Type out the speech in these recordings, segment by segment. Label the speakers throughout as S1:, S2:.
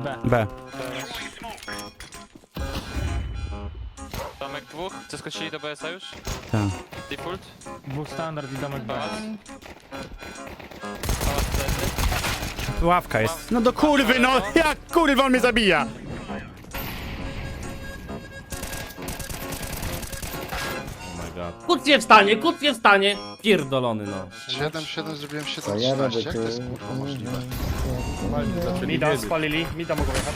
S1: B.
S2: B.
S3: Domek dwóch. Zeskoczyli do BS-a już?
S2: Tak.
S3: Default?
S1: Dwóch standard i domek B.
S3: Pałac. Pałac leży.
S2: Ławka jest. No do kurwy, no! Jak kurwa on mnie zabija?
S4: Kuc nie wstanie, kuc nie wstanie. Pierdolony no.
S5: 7, 7 zrobiłem 7,
S6: Co ja
S5: 13.
S6: robię
S5: Jak to jest kurwa możliwe?
S1: Mida spalili, mida mogą jechać.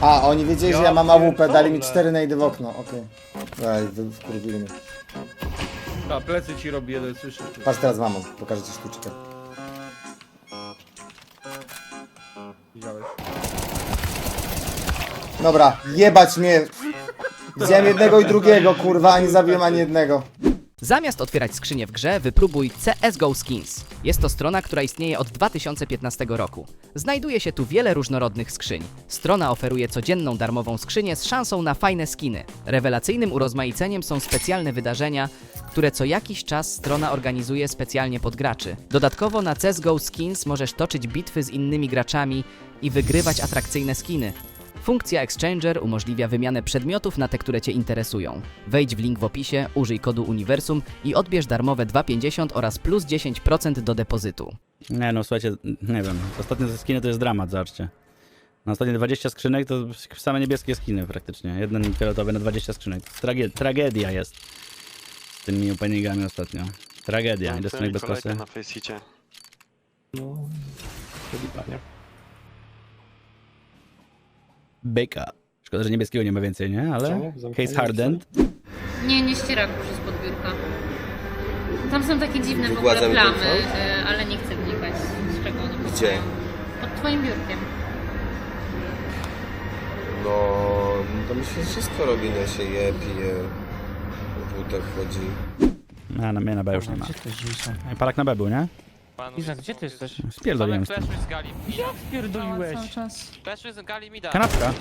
S6: A, oni wiedzieli, że ja mam AWP, dali mi
S1: pierdolę.
S6: 4 najdy w okno, okej. Ej, wy wkurwili mnie.
S7: A plecy ci robi jeden, słyszysz?
S6: Patrz teraz mamą, pokażę ci sztuczkę.
S7: Widziałeś?
S6: Dobra, jebać mnie! Widziałem jednego i drugiego, kurwa, a nie zabiłem ani jednego.
S8: Zamiast otwierać skrzynię w grze, wypróbuj CSGO Skins. Jest to strona, która istnieje od 2015 roku. Znajduje się tu wiele różnorodnych skrzyń. Strona oferuje codzienną darmową skrzynię z szansą na fajne skiny. Rewelacyjnym urozmaiceniem są specjalne wydarzenia, które co jakiś czas strona organizuje specjalnie pod graczy. Dodatkowo na CSGO Skins możesz toczyć bitwy z innymi graczami i wygrywać atrakcyjne skiny. Funkcja Exchanger umożliwia wymianę przedmiotów na te, które Cię interesują. Wejdź w link w opisie, użyj kodu Uniwersum i odbierz darmowe 2,50 oraz plus 10% do depozytu.
S2: Nie no, słuchajcie, nie wiem. Ostatnie ze skiny to jest dramat, zobaczcie. Na ostatnie 20 skrzynek to same niebieskie skiny praktycznie. Jeden fioletowy na 20 skrzynek. Trage tragedia jest z tymi openingami ostatnio. Tragedia. Skrzynek bez kosy.
S3: na Faceicie.
S2: Byka. Szkoda, że niebieskiego nie ma więcej, nie? Ale case hardened.
S9: Nie, nie ściera go przez podbiórka. Tam są takie dziwne w ogóle plamy, y, ale nie chcę wnikać z czego one
S10: Gdzie?
S9: Pod twoim biurkiem.
S10: No, to mi się wszystko robi, no się je, pije, wódek chodzi.
S2: A, na mnie na B już nie ma.
S1: Gdzie
S2: Palak na B był, nie?
S1: Izak, gdzie ty jesteś?
S2: Spierdoliłem stąd.
S3: flashły z gali.
S1: Jak spierdoliłeś?
S3: Flashły z gali mida.
S2: Kanapka.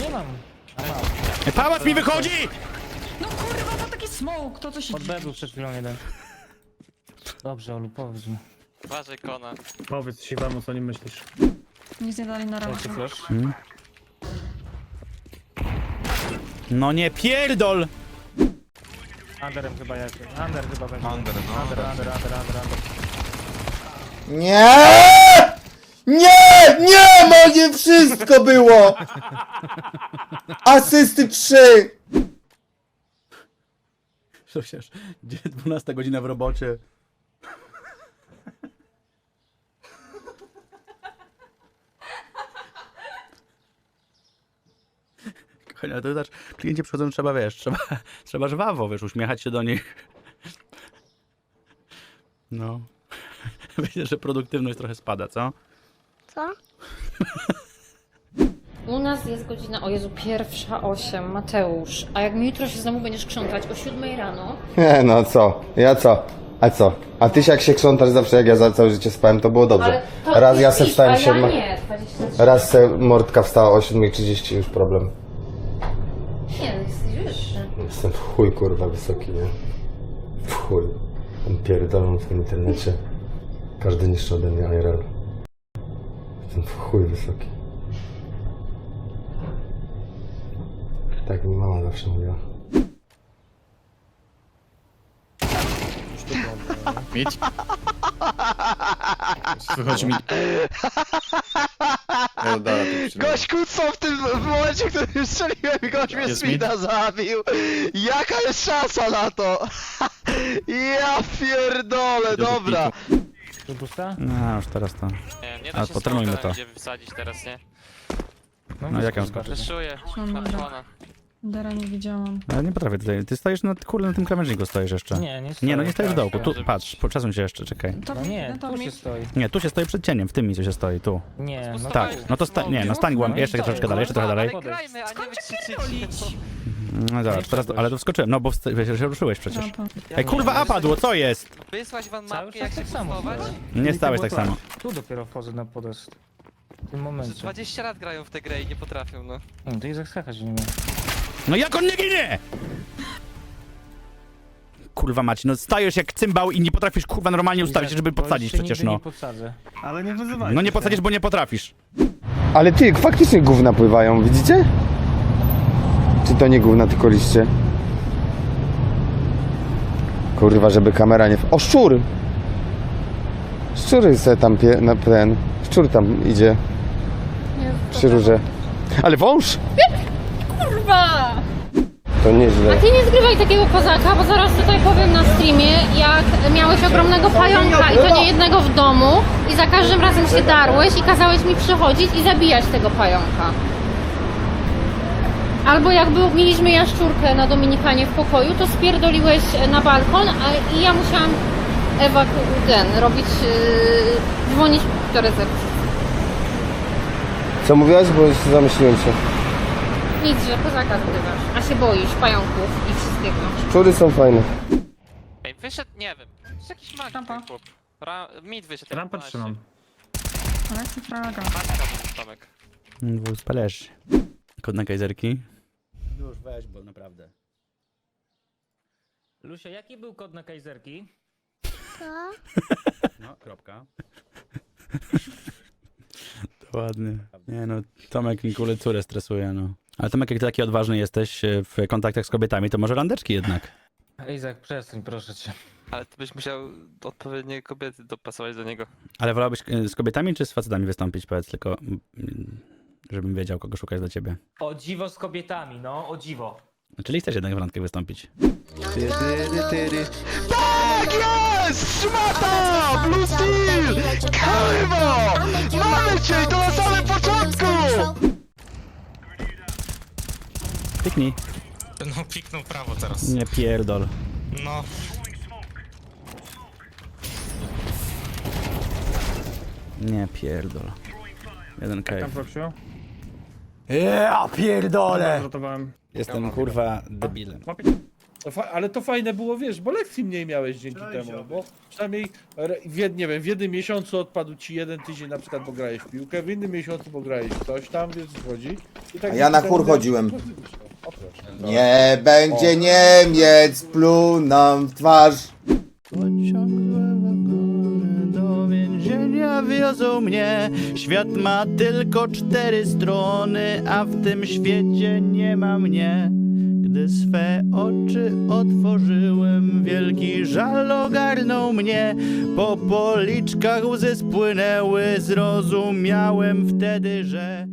S1: Nie mam.
S2: Ej, pałac mi wychodzi!
S11: No kurwa, to taki smoke, to co się
S1: Od B był przed chwilą jeden. Dobrze, Olu, powiedz mi.
S3: Uważaj kona.
S1: Powiedz się wam, co nie myślisz.
S11: Nic nie dali na razie.
S1: Flash.
S2: No nie pierdol!
S1: Underem chyba jest. Under chyba będzie. Under, no. Under, under, under, under, under.
S6: Nie! Nie! Nie! Moje wszystko było! Asysty 3!
S2: Przecież, gdzie 12 godzina w robocie? Kochani, ale to znaczy, klienci przychodzą, trzeba, wiesz, trzeba, trzeba żwawo, wiesz, uśmiechać się do nich. No. Widzę, że produktywność trochę spada, co?
S9: Co? U nas jest godzina, o Jezu, pierwsza osiem, Mateusz. A jak mi jutro się znowu będziesz krzątać o siódmej rano,
S6: Nie, no co? Ja co? A co? A ty się jak się krzątasz zawsze jak ja za całe życie spałem, to było dobrze.
S9: ale to
S6: Raz
S9: ty
S6: ja se
S9: śpisz,
S6: wstałem
S9: a
S6: się...
S9: ja nie, 23.
S6: Raz se mordka wstała o 7.30 już problem.
S9: Nie, jesteś wyższy.
S6: Jestem w chuj kurwa wysoki, nie? W chuj. Ten Pierdolą w tym internecie. Każdy niższy ode mnie IRL. Jestem w chuj wysoki. Tak mi mama zawsze mówiła.
S7: Wychodzi mi... No dobra, to
S5: Gość kucał w tym w momencie, w którym strzeliłem i gość mnie
S7: Jest
S5: Smita zabił. Jaka jest szansa na to? Ja pierdolę, dobra.
S1: Tu pusta?
S2: No, już teraz to.
S3: Nie, nie da
S2: A,
S3: się
S2: potrenujmy to.
S3: Gdzie wsadzić teraz, nie?
S2: No, jak ją
S1: skoczę?
S3: Fleszuję
S11: Mam
S3: na
S11: dobra. Dara nie widziałam.
S2: Ale nie potrafię tutaj. Ty stoisz na, kurde, na tym krawężniku stoisz jeszcze.
S1: Nie, nie
S2: Nie, no nie stoisz w dołku. Tu, patrz, poczesuj się jeszcze, czekaj.
S11: To
S1: No nie,
S11: to
S1: tu
S11: mi.
S1: się stoi.
S2: Nie, tu się stoi przed cieniem, w tym miejscu się stoi, tu.
S1: Nie, no
S2: Tak, no to sta- nie, no stań głębiej, jeszcze troszeczkę dalej, jeszcze trochę dalej.
S3: Ale grajmy, a nie wykrzyczycie.
S2: No zobacz, teraz, ale tu wskoczyłem, no bo wst- wiesz, się ruszyłeś przecież.
S11: Rampa.
S2: Ej, kurwa, a padło, co jest?
S3: Wysłać wam
S1: Cały
S3: mapkę,
S1: czas
S3: jak się
S1: tak samo.
S3: bustować?
S2: Nie stałeś tak samo.
S1: Tu dopiero wchodzę na podest. W tym
S3: Że
S1: momencie.
S3: 20 lat grają w tę grę i nie potrafią, no.
S1: No, to Izak skakać nie umie.
S2: No jak on nie ginie? kurwa macie, no stajesz jak cymbał i nie potrafisz kurwa normalnie ustawić się, żeby podsadzić przecież no.
S1: nie podsadzę. Ale nie wyzywaj.
S2: No nie podsadzisz, bo nie potrafisz.
S6: Ale ty, faktycznie gówna pływają, widzicie? Czy to nie gówna, tylko liście? Kurwa, żeby kamera nie... O, szczur! Szczury se tam pie... na ten... Szczur tam idzie przy rurze. Ale wąż!
S9: Kurwa!
S6: To
S9: A
S6: nieźle.
S9: ty nie zgrywaj takiego kozaka, bo zaraz tutaj powiem na streamie, jak miałeś ogromnego pająka i to nie jednego w domu i za każdym razem się darłeś i kazałeś mi przychodzić i zabijać tego pająka. Albo jak był, mieliśmy jaszczurkę na Dominikanie w pokoju, to spierdoliłeś na balkon a, i ja musiałam ewaku... ten, robić... Yy, dzwonić do recepcji.
S6: Co mówiłaś? Bo już zamyśliłem się.
S9: Nic, że kozaka zgrywasz, a się boisz pająków i wszystkiego.
S6: Szczury są fajne.
S3: Ej, wyszedł, nie wiem. Jest jakiś magik
S11: Rampa.
S3: ten chłop. Ra mid wyszedł.
S1: Rampę
S3: 12.
S1: trzymam.
S11: Ale jest fraga.
S3: Matka był Tomek.
S2: Dwóch spalerzy. Kod na kajzerki. Bo naprawdę.
S1: Lusia, jaki był kod na kajzerki?
S2: No, kropka. To ładnie. Nie no, Tomek mi kulecurę stresuje, no. Ale Tomek, jak ty taki odważny jesteś e, w kontaktach z kobietami, to może randeczki jednak.
S1: Izak, przestań, proszę cię.
S3: Ale ty byś musiał odpowiednie kobiety dopasować do niego.
S2: Ale wolałbyś e, z kobietami czy z facetami wystąpić, powiedz tylko, mm, żebym wiedział, kogo szukać dla ciebie.
S1: O dziwo z kobietami, no, o dziwo.
S2: Czyli chcesz jednak w randkę wystąpić.
S5: Tak jest! Szmata! Blue Steel! Kurwo! Mamy cię i to na samym początku!
S2: Kliknij.
S12: No piknął prawo teraz.
S2: Nie pierdol.
S12: No.
S2: Nie pierdol. Jeden
S1: Tam
S2: cave. Ja pierdolę!
S7: Żartowałem.
S2: Jestem kurwa debilem.
S7: To fa- ale to fajne było, wiesz, bo lekcji mniej miałeś dzięki temu, bo przynajmniej re- w, jed- nie wiem, w jednym miesiącu odpadł ci jeden tydzień na przykład, bo grałeś w piłkę, w innym miesiącu, bo grałeś w coś tam, więc chodzi. I tak
S10: A ja na
S7: dzięki
S10: chór
S7: temu
S10: chodziłem.
S7: miałeś- O, proszę.
S10: Nie będzie Niemiec, pluł nam w twarz.
S2: Mnie. Świat ma tylko cztery strony, a w tym świecie nie ma mnie. Gdy swe oczy otworzyłem, wielki żal ogarnął mnie. Po policzkach łzy spłynęły, zrozumiałem wtedy, że